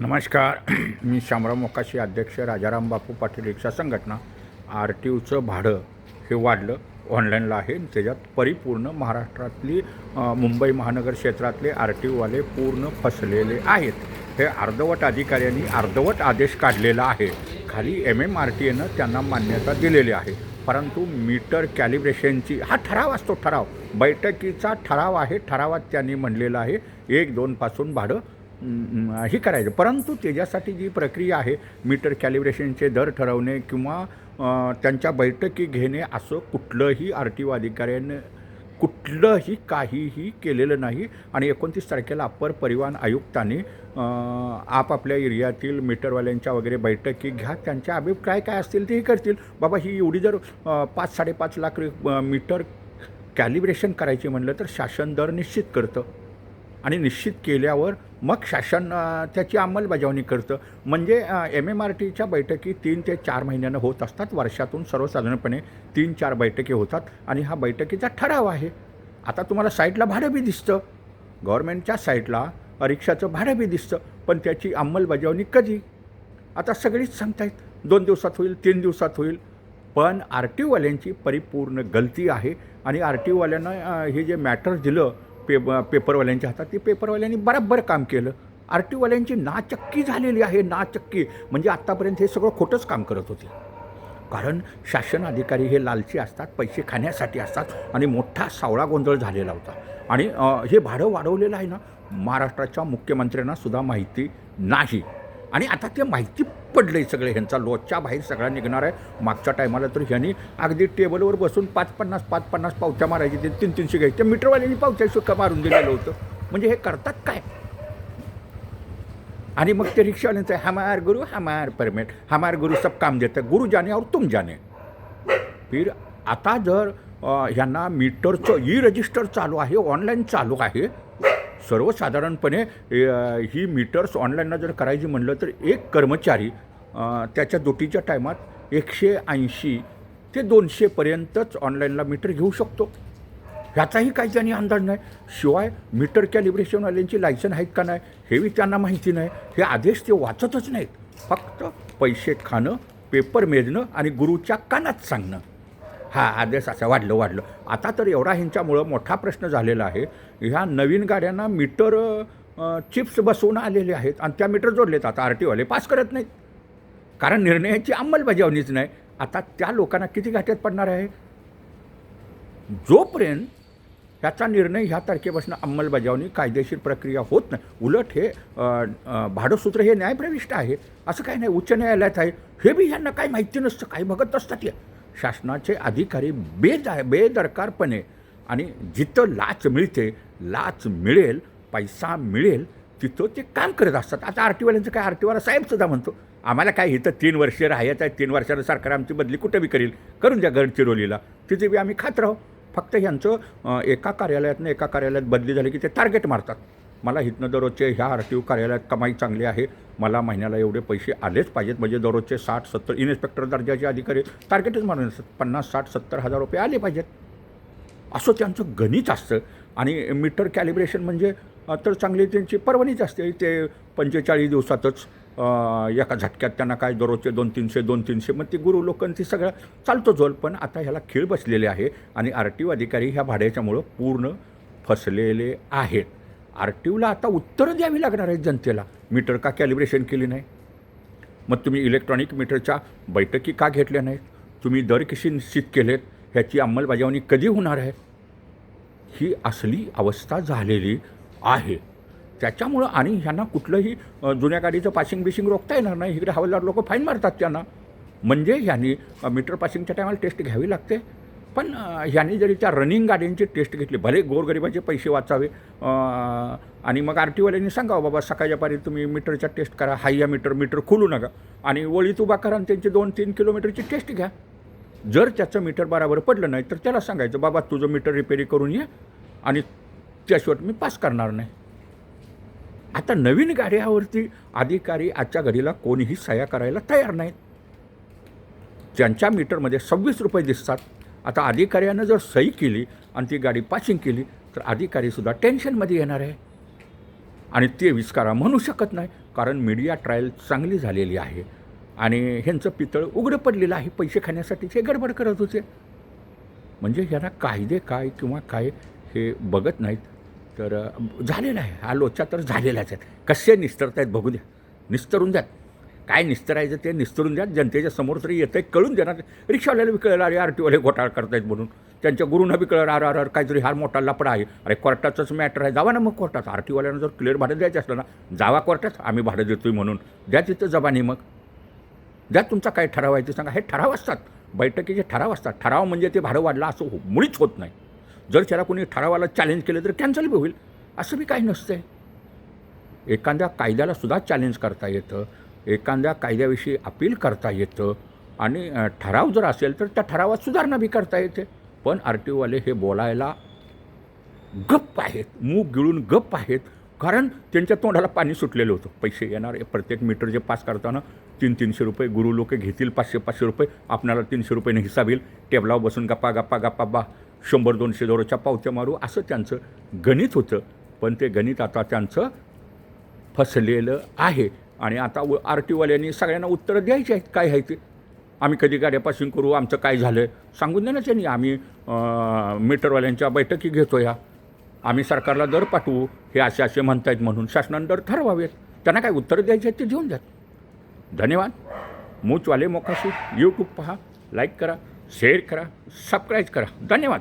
नमस्कार. मी शामराव मोकाशी अध्यक्ष राजाराम बापू पाटील रिक्षा संघटना आर टी ओचं भाडं हे वाढलं. ऑनलाईनला आहे. त्याच्यात परिपूर्ण महाराष्ट्रातली मुंबई महानगर क्षेत्रातले आर टी ओवाले पूर्ण फसलेले आहेत. हे अर्धवट अधिकाऱ्यांनी अर्धवट आदेश काढलेला आहे. खाली एम एम आर टी एनं त्यांना मान्यता दिलेली आहे. परंतु मीटर कॅलिब्रेशनची हा ठराव असतो ठराव. बैठकीचा ठराव आहे. ठरावात त्यांनी म्हणलेला आहे एक दोनपासून भाडं हे करायचं. परंतु त्याच्यासाठी जी प्रक्रिया आहे मीटर कॅलिब्रेशनचे दर ठरवणे किंवा त्यांच्या बैठकी घेणे असं कुठलंही आर टी ओ अधिकाऱ्यानं कुठलंही काहीही केलेलं नाही. आणि एकोणतीस तारखेला अप्पर परिवहन आयुक्तांनी आपापल्या एरियातील मीटरवाल्यांच्या वगैरे बैठकी घ्या. त्यांच्या अभिप्राय काय असतील तेही करतील. बाबा ही एवढी जर पाच साडेपाच लाख मीटर कॅलिब्रेशन करायची म्हणलं तर शासन दर निश्चित करतं. आणि निश्चित केल्यावर मग शासन त्याची अंमलबजावणी करतं. म्हणजे एम एम आर टीच्या बैठकी तीन ते चार महिन्यानं होत असतात. वर्षातून सर्वसाधारणपणे तीन चार बैठकी होतात आणि हा बैठकीचा ठराव आहे. आता तुम्हाला साईटला भाडं बी दिसतं. गव्हर्नमेंटच्या साईटला रिक्षाचं भाडं बी दिसतं. पण त्याची अंमलबजावणी कधी? आता सगळीच सांगतायत. दोन दिवसात होईल तीन दिवसात होईल. पण आर टीवाल्यांची परिपूर्ण गलती आहे आणि आर टी ओवाल्यांना हे जे मॅटर दिलं पे पेपरवाल्यांच्या हातात. ते पेपरवाल्यांनी बराबर काम केलं. आर टीवाल्यांची नाचक्की झालेली आहे नाचक्की. म्हणजे आत्तापर्यंत हे सगळं खोटंच काम करत होते. कारण शासन अधिकारी हे लालची असतात पैसे खाण्यासाठी असतात आणि मोठा सावळा गोंधळ झालेला होता. आणि हे भाडं वाढवलेलं आहे ना महाराष्ट्राच्या मुख्यमंत्र्यांना सुद्धा माहिती नाही. आणि आता ते माहिती पडलं आहे सगळे ह्यांचा लोच्या बाहेर सगळा निघणार आहे. मागच्या टायमाला तर ह्यांनी अगदी टेबलवर बसून पाच पन्नास पाच पन्नास पावच्या मारायची ते तीन तीनशे घ्यायचे. मीटरवाल्यांनी पावच्या सुक्का मारून दिलेलं होतं. म्हणजे हे करतात काय? आणि मग ते रिक्षावाल्यांचं हमार गुरु हमार परमेट हमार गुरु सब काम देतं गुरु जाने और तुम जाने. फिर आता जर ह्यांना मीटरचं ई रजिस्टर चालू आहे ऑनलाईन चालू आहे सर्वसाधारणपणे ही मीटर्स ऑनलाईनला जर करायची म्हणलं तर एक कर्मचारी त्याच्या दुटीच्या टायमात एकशे ऐंशी ते दोनशेपर्यंतच ऑनलाईनला मीटर घेऊ शकतो. ह्याचाही काही त्यांनी अंदाज नाही. शिवाय मीटर कॅलिब्रेशनवाल्यांची लायसन आहेत का नाही हेही त्यांना माहिती नाही. हे आदेश ते वाचतच नाहीत. फक्त पैसे खाणं पेपर मेजणं आणि गुरुच्या कानात सांगणं. हा आदेश असा वाढलं वाढलं. आता तर एवढा ह्यांच्यामुळं मोठा प्रश्न झालेला आहे. ह्या नवीन गाड्यांना मीटर चिप्स बसवून आलेले आहेत आणि त्या मीटर जोडलेत आता आर टीवाले पास करत नाहीत. कारण निर्णयाची अंमलबजावणीच नाही. आता त्या लोकांना किती घाट्यात पडणार आहे? जोपर्यंत ह्याचा निर्णय ह्या तारखेपासून अंमलबजावणी कायदेशीर प्रक्रिया होत नाही उलट हे अ, भाडंसूत्र हे न्यायप्रविष्ट आहे. असं काही नाही उच्च न्यायालयात आहे. हे बी ह्यांना काही माहिती नसतं काही बघत असतात या शासनाचे अधिकारी बेद बेदरकारपणे आणि जिथं लाच मिळते लाच मिळेल पैसा मिळेल तिथं ते काम करत असतात. आता आर टी वाल्यांचं काय? आर टी वाला साहेब सुद्धा म्हणतो आम्हाला काय इथं तीन वर्ष राहायचं आहे तीन वर्षानं सरकार आमची बदली कुठं बी करेल? करून द्या गडचिरोलीला तिथे बी आम्ही खात राहू. फक्त ह्यांचं एका कार्यालयातनं एका कार्यालयात बदली झाली की ते टार्गेट मारतात. मला इथनं दररोजचे ह्या आर टी ओ कार्यालयात कमाई चांगली आहे. मला महिन्याला एवढे पैसे आलेच पाहिजेत. म्हणजे दररोजचे साठ सत्तर इन्स्पेक्टर दर्जाचे अधिकारी टार्गेटच मारून असतात पन्नास साठ सत्तर हजार रुपये आले पाहिजेत. असं त्यांचं गणित असतं. आणि मीटर कॅलिब्रेशन म्हणजे तर चांगली त्यांची परवानीच असते. ते पंचेचाळीस दिवसातच एका झटक्यात त्यांना काय दररोजचे दोन तीनशे दोन तीनशे मग ती गुरु लोकांची सगळं चालतो झोल. पण आता ह्याला खीळ बसलेले आहे आणि आर टी ओ अधिकारी ह्या भाड्याच्यामुळं पूर्ण फसलेले आहेत. आर टी ओला आता उत्तरं द्यावी लागणार आहेत जनतेला. मीटर का कॅलिब्रेशन केली नाही? मग तुम्ही इलेक्ट्रॉनिक मीटरच्या बैठकी का घेतल्या नाहीत? तुम्ही दर कशी निश्चित केलेत? ह्याची अंमलबजावणी कधी होणार आहे? ही असली अवस्था झालेली आहे. त्याच्यामुळं आणि ह्यांना कुठलंही जुन्या गाडीचं पासिंग बिशिंग रोखता येणार नाही. इकडे हवालदार लोक फाईन मारतात त्यांना. म्हणजे ह्यांनी मीटर पासिंगच्या टायमाला टेस्ट घ्यावी लागते? पण ह्याने ह्यांनी जरी त्या रनिंग गाड्यांची टेस्ट घेतली भले गोरगरिबाचे पैसे वाचावे आणि मग आर टीवाल्यांनी सांगावं बाबा सकाळच्या पारी तुम्ही मीटरच्या टेस्ट करा हाय या मीटर मीटर खोलू नका. आणि वळीत उभा करा आणि त्यांची दोन तीन किलोमीटरची टेस्ट घ्या. जर त्याचं मीटर बराबर पडलं नाही तर त्याला सांगायचं बाबा तुझं मीटर रिपेरी करून ये आणि त्याशिवाय मी पास करणार नाही. आता नवीन गाड्यावरती अधिकारी आजच्या घडीला कोणीही सह्या करायला तयार नाहीत. ज्यांच्या मीटरमध्ये सव्वीस रुपये दिसतात आता अधिकाऱ्यानं जर सही केली आणि ती गाडी पासिंग केली तर अधिकारीसुद्धा टेन्शनमध्ये येणार आहे. आणि ते विस्कारा म्हणू शकत नाही कारण मीडिया ट्रायल चांगली झालेली आहे. आणि ह्यांचं पितळ उघडं पडलेलं आहे पैसे खाण्यासाठीचे गडबड करत होते. म्हणजे ह्यांना कायदे काय किंवा काय हे बघत नाहीत तर झालेलं आहे. हा लोचा तर झालेलाच आहे. कसे निस्तरत आहेत बघू द्या. निस्तरून द्यात काय निस्तरायचं ते निस्तरून द्या. जनतेच्या समोर तरी येतं आहे कळून देणार. रिक्षावाल्याला बी कळलं अरे आर टीवाले घोटाळा करतायत म्हणून. त्यांच्या गुरुंना बी कळलं अरे अरे अरे काहीतरी हार मोठा लपडा आहे. अरे कोर्टाचंच मॅटर आहे. जावा ना मग कोर्टात. आर टीवाल्यानं जर क्लिअर भाडं द्यायचं असलं ना जावा कोर्टात. आम्ही भाडं देतोय म्हणून. द्या तिथं जबानी मग. द्या तुमचा काय ठराव आहे ते सांगा. हे ठराव असतात. बैठकीचे ठराव असतात. ठराव म्हणजे ते भाडं वाढलं असं हो- मुळीच होत नाही. जर त्याला कोणी ठरावाला चॅलेंज केलं तर कॅन्सल बी होईल. असं बी काही नसतं आहे एखाद्या कायद्याला सुद्धा चॅलेंज करता येतं. एखाद्या कायद्याविषयी अपील करता येतं आणि ठराव जर असेल तर त्या ठरावात सुधारणा बी करता येते. पण आर टी ओवाले हे बोलायला गप्प आहेत मूग गिळून गप्प आहेत. कारण त्यांच्या तोंडाला पाणी सुटलेलं होतं. पैसे येणार प्रत्येक मीटर जे पास करताना तीन तीनशे रुपये गुरु लोक घेतील पाचशे पाचशे रुपये. आपणाला तीनशे रुपयेने हिसाब येईल. टेबलावर बसून गप्पा गप्पा गप्पा बा शंभर दोनशे दोरोच्या पावत्या मारू असं त्यांचं गणित होतं. पण ते गणित आता त्यांचं फसलेलं आहे. आणि आता व आर टीवाल्यांनी सगळ्यांना उत्तरं द्यायची आहेत काय आहे ते. आम्ही कधी गाड्यापासून करू आमचं काय झालं आहे सांगून दे ना त्यांनी आम्ही मीटरवाल्यांच्या बैठकी घेतो या आम्ही सरकारला दर पाठवू हे असे असे म्हणतायत म्हणून शासनानं दर ठरवावेत. त्यांना काय उत्तरं द्यायची आहेत ते देऊन द्यात धन्यवाद. मूचवाले मोकाशी. यूट्यूब पहा लाईक करा शेअर करा सबस्क्राईब करा. धन्यवाद.